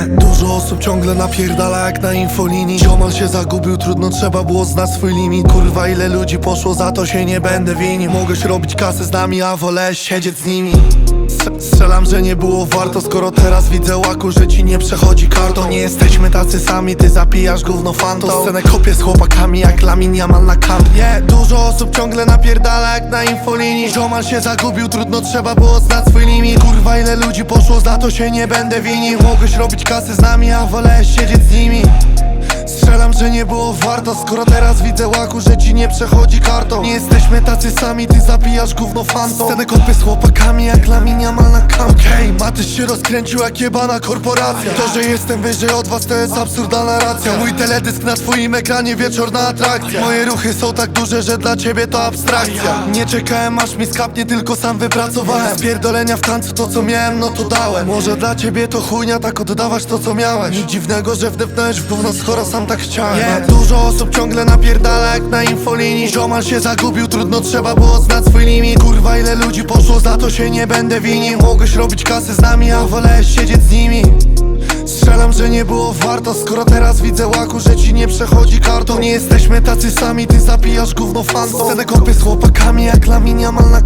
Dużo osób ciągle napierdala jak na infolinii. Ziomal się zagubił, trudno trzeba było znać swój limit. Kurwa ile ludzi poszło, za to się nie będę winił. Mogłeś robić kasę z nami, a wolę siedzieć z nimi. Strze- Strzelam, że nie było warto, skoro teraz widzę łaku, że ci nie przechodzi kartą. Nie jesteśmy tacy sami, ty zapijasz gówno fantą. Scenę kopię z chłopakami jak Lamin Yamal na kamp. Yeah. Dużo osób ciągle napierdala jak na infolinii. Ziomal się zagubił, trudno trzeba było znać swój limit Kurwa ile ludzi poszło, za to się nie będę winił. Mogłeś robić kasę z nami, a wolę siedzieć z nimi Strzelam, że nie było warto Skoro teraz widzę łaku, że ci nie przechodzi kartą. Nie jesteśmy tacy sami, ty zabijasz gówno fantą Scenę kopy z chłopakami jak laminia ma na kamp Okej, Matyś się rozkręcił jak jebana korporacja. To, że jestem wyżej od was to jest absurdalna racja. Mój teledysk na twoim ekranie, wieczorna atrakcja Moje ruchy są tak duże, że dla ciebie to abstrakcja. Nie czekałem aż mi skapnie, tylko sam wypracowałem. Spierdolenia w tańcu, to co miałem, no to dałem. Może dla ciebie to chujnia, tak oddawać to co miałeś. Nic dziwnego, że wdepnąłeś w gówno, skoro sam tak chciałem. Yeah. Dużo osób ciągle napierdala jak na infolinii. Ziomal się zagubił, trudno trzeba było znać swój limit. Kurwa ile ludzi poszło, za to się nie będę winił. Mogłeś robić kasę z nami, a wolę siedzieć z nimi. Strzelam, że nie było warto Skoro teraz widzę łaku, że ci nie przechodzi kartą. Nie jesteśmy tacy sami, ty zapijasz gówno fantą Scenę z chłopakami jak Lamin Yamal na